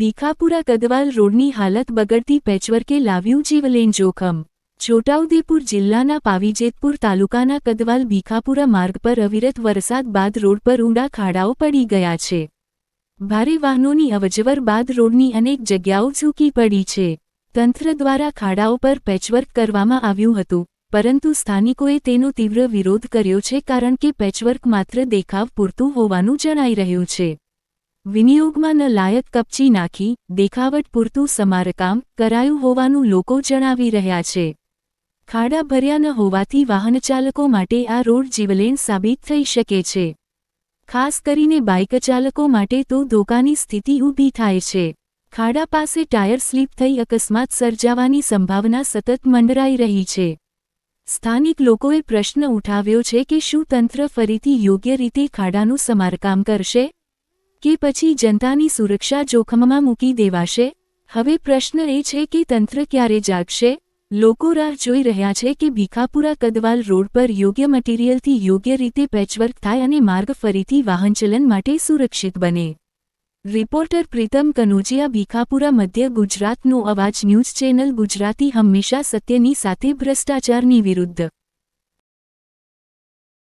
ભીખાપુરા કદવાલ રોડની હાલત બગડતી પેચવર્કે લાવ્યું જીવલેણ જોખમ. છોટાઉદેપુર જિલ્લાના પાવીજેતપુર તાલુકાના કદવાલ ભીખાપુરા માર્ગ પર અવિરત વરસાદ બાદ રોડ પર ઊંડા ખાડાઓ પડી ગયા છે. ભારે વાહનોની અવજવર બાદ રોડની અનેક જગ્યાઓ ઝૂકી પડી છે. તંત્ર દ્વારા ખાડાઓ પર પેચવર્ક કરવામાં આવ્યું હતું, પરંતુ સ્થાનિકોએ તેનો તીવ્ર વિરોધ કર્યો છે કારણ કે પેચવર્ક માત્ર દેખાવ પૂરતું હોવાનું જણાઈ રહ્યું છે. વિનિયોગમાં ન લાયક કપચી નાખી, દેખાવટ પૂરતું સમારકામ કરાયું હોવાનું લોકો જણાવી રહ્યા છે. ખાડા ભર્યા ન હોવાથી વાહનચાલકો માટે આ રોડ જીવલેણ સાબિત થઈ શકે છે. ખાસ કરીને બાઇક ચાલકો માટે તો ધોકાની સ્થિતિ ઊભી થાય છે. ખાડા પાસે ટાયર સ્લીપ થઈ અકસ્માત સર્જાવાની સંભાવના સતત મંડરાઈ રહી છે. સ્થાનિક લોકોએ પ્રશ્ન ઉઠાવ્યો છે કે શું તંત્ર ફરીથી યોગ્ય રીતે ખાડાનું સમારકામ કરશે? કે પછી જનતાની સુરક્ષા જોખમમાં મૂકી દેવાશે? હવે પ્રશ્ન એ છે કે તંત્ર ક્યારે જાગશે? લોકો રાહ જોઈ રહ્યા છે કે ભીખાપુરા કદવાલ રોડ પર યોગ્ય મટીરિયલથી યોગ્ય રીતે પેચવર્ક થાય અને માર્ગ ફરીથી વાહનચલન માટે સુરક્ષિત બને. રિપોર્ટર પ્રીતમ કનોજિયા ભીખાપુરા મધ્ય ગુજરાતનો અવાજ ન્યૂઝ ચેનલ ગુજરાતી હંમેશા સત્યની સાથે ભ્રષ્ટાચારની વિરુદ્ધ